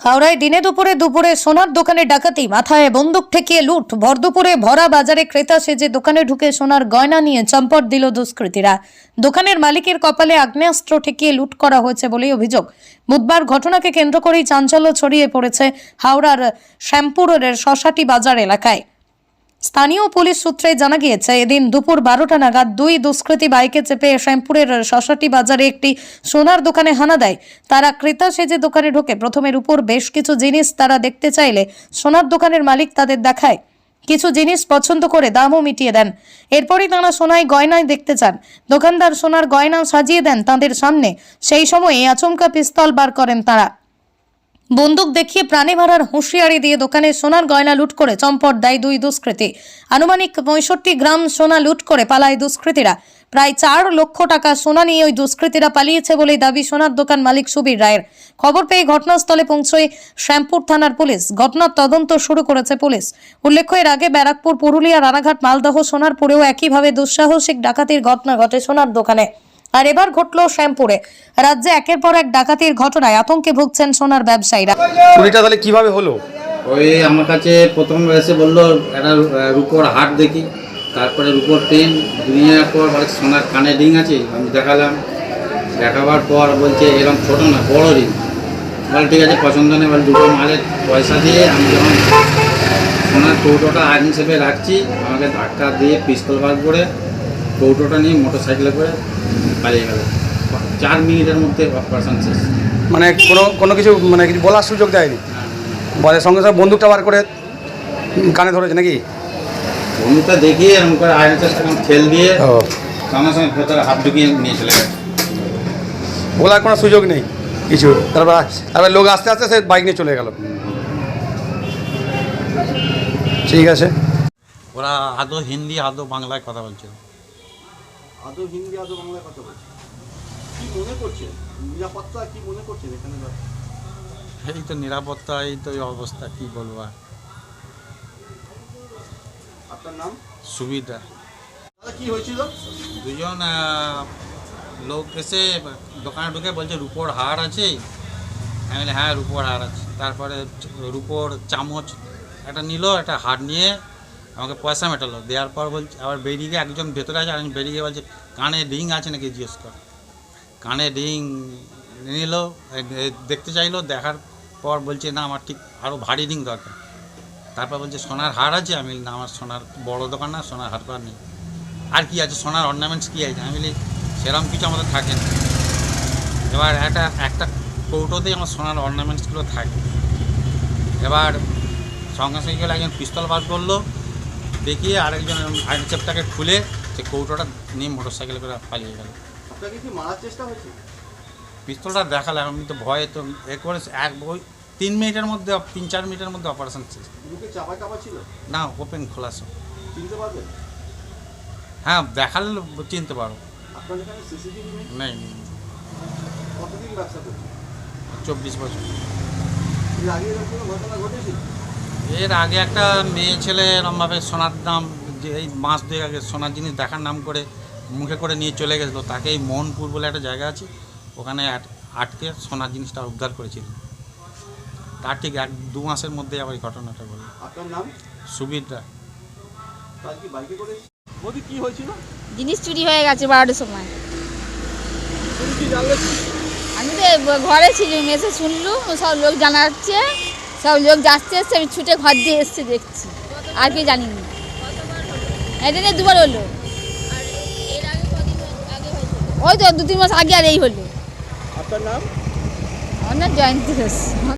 হাওড়ায় দিনে দুপুরে দুপুরে সোনার দোকানে ডাকাতি, মাথায় বন্দুক ঠেকিয়ে লুট, ভরদুপুরে ভরা বাজারে ক্রেতা সেজে দোকানে ঢুকে সোনার গয়না নিয়ে চম্পট দিল দুষ্কৃতীরা। দোকানের মালিকের কপালে আগ্নেয়াস্ত্র ঠেকিয়ে লুট করা হয়েছে বলেই অভিযোগ। বুধবার ঘটনাকে কেন্দ্র করেই চাঞ্চল্য ছড়িয়ে পড়েছে হাওড়ার শ্যামপুরের শশাটি বাজার এলাকায়। স্থানীয় পুলিশ সূত্রে জানা গিয়েছে, এদিন দুপুর বারোটা নাগাদ দুই দুষ্কৃতী বাইকে চেপে শ্যামপুরের শশাটি বাজারে একটি সোনার দোকানে হানা দেয়। তারা ক্রেতা সেজে দোকানে ঢোকে। প্রথমের উপর বেশ কিছু জিনিস তারা দেখতে চাইলে সোনার দোকানের মালিক তাদের দেখায়। কিছু জিনিস পছন্দ করে দামও মিটিয়ে দেন। এরপরই তারা সোনায় গয়নায় দেখতে চান। দোকানদার সোনার গয়না সাজিয়ে দেন তাদের সামনে। সেই সময় আচমকা পিস্তল বার করেন তারা। বন্দুক দেখিয়ে প্রাণে মারার হুঁশিয়ারি দিয়ে দোকানে সোনার গয়না লুট করে চম্পট দেয় দুই দুষ্কৃতী। আনুমানিক পঁয়ষট্টি গ্রাম সোনা লুট করে পালায় দুষ্কৃতীরা। প্রায় চার লক্ষ টাকা সোনা নিয়ে ওই দুষ্কৃতীরা পালিয়েছে বলেই দাবি সোনার দোকান মালিক সুবীর রায়ের। খবর পেয়ে ঘটনাস্থলে পৌঁছয় শ্যামপুর থানার পুলিশ। ঘটনার তদন্ত শুরু করেছে পুলিশ। উল্লেখ্য, এর আগে ব্যারাকপুর, পুরুলিয়া, রানাঘাট, মালদহ, সোনারপুরেও একইভাবে দুঃসাহসিক ডাকাতির ঘটনা ঘটে সোনার দোকানে। আর এবার ঘটল শ্যামপুরে। রাজ্যে একের পর এক ডাকাতির ঘটনায় আতঙ্কে ভুগছেন সোনার ব্যবসায়ীরা। চুরিটা তাহলে কীভাবে হলো? ওই আমার কাছে প্রথম এসে বলল একটা রূপোর হাট দেখি। তারপরে রূপোর পেন দুনিয়ার পর সোনার কানে রিং আছে আমি দেখালাম। দেখাবার পর বলছে এরকম ছোটো না বড় রিং। বলে ঠিক আছে পছন্দ নেই। বলে দুটো মালের পয়সা দিয়ে আমি যখন সোনার কৌটোটা আইন হিসেবে রাখছি আমাকে ধাক্কা দিয়ে পিস্তল বার করে কৌটোটা নিয়ে মোটর সাইকেলে করে পালিয়ে গেল। চার মিনিটের মধ্যে অপারেশন শেষ। মানে কোনো কোনো কিছু মানে কিছু বলার সুযোগ দেয়নি? বলে সঙ্গে সঙ্গে বন্দুকটা বার করে কানে ধরেছে নাকি? বন্ধুটা দেখিয়ে এরকম করে আয়নাটা সেরকম ঠেল দিয়ে সঙ্গে সঙ্গে ভেতরে হাত ঢুকিয়ে নিয়ে চলে গেছে। বলার কোনো সুযোগ নেই কিছু। তারপর তারপর লোক আস্তে আস্তে সে বাইক নিয়ে চলে গেল। ঠিক আছে। ওরা আদৌ হিন্দি আদৌ বাংলায় কথা বলছিল। আদৌ হিন্দি আদৌ বাংলায় কথা বলছে। কি মনে করছেন? নিরাপত্তা কি মনে করছেন এখানে? এই তো নিরাপত্তা এই তো অবস্থা কি বলব আপনার নাম? সুবিধা। কি হয়েছিল? দুজন লোক এসে দোকানে ঢুকে বলছে রুপোর হার আছে? আমি বলি হ্যাঁ রুপোর হার আছে। তারপরে রুপোর চামচ একটা নিল একটা হার নিয়ে আমাকে পয়সা মেটালো। দেওয়ার পর বলছে, আবার বেরিয়ে গিয়ে একজন ভেতরে আছে আমি বেরিয়ে গিয়ে বলছে, কানে রিং আছে নাকি জিজ্ঞেস কর। কানে রিং নিল দেখতে চাইলো, দেখার পর বলছে, না, আমার ঠিক আরও ভারী রিং দরকার। তারপর বলছে, সোনার হার আছে? আমি না, আমার সোনার বড় দোকান না, সোনার হার পার নেই। আর কি আছে? সোনার অর্নামেন্টস কী আছে? আমি বলি সেরকম কিছু আমাদের থাকে না। এবার একটা একটা কৌটোতেই আমার সোনার অর্নামেন্টসগুলো থাকে। এবার সঙ্গে সঙ্গে গেলে, একজন পিস্তল বার করল দেখিয়ে আরেকজন আইন চেপটাকে খুলে সে কৌটোটা নিয়ে মোটর সাইকেল করে পালিয়ে গেল। আপনাকে কি মারার চেষ্টা হয়েছে? পিস্তলটা দেখালে আমি তো ভয়ে তো এ করে এক ওই তিন মিনিটের মধ্যে তিন চার মিনিটের মধ্যে অপারেশন শেষ। মুখে চাপা চাপা ছিল? না ওপেন খোলা সব চিনতে হ্যাঁ দেখালে চিনতে পারো। আপনার এখানে সিসিটিভি নেই? নেই কতদিন ব্যবসা করছেন? চব্বিশ বছর। এর আগে এরকম ঘটনা ঘটেছিল এর আগে একটা মেয়ে ছেলে এরমভাবে সোনার দাম যে এই মাস দুয়েক আগে সোনার জিনিস দেখার নাম করে মুখে করে নিয়ে চলে গেছিল তাকে এই মোহনপুর বলে একটা জায়গা আছে ওখানে আট- আটকে সোনার জিনিসটা উদ্ধার করেছিল। তার ঠিক এক দু মাসের মধ্যে আবার এই ঘটনাটা বলি আপনার নাম? সুবিধা কাল বাইকে করে? মোদি কি হয়েছিল? জিনিস চুরি হয়ে গেছে বারোটার সময়। তুমি কি জানলে? আমি তো ঘরে ছিলাম এসে শুনলুম সব লোক জানাচ্ছে। সব লোক যাচ্ছে এসছে আমি ছুটে ঘর দিয়ে এসছে দেখছি। আর কি জানিনি। এটা নিয়ে দুবার হলো। ওই তো দু তিন মাস আগে আর এই হলো। আপনার নাম? আমার জয়ন্তী ঘোষ।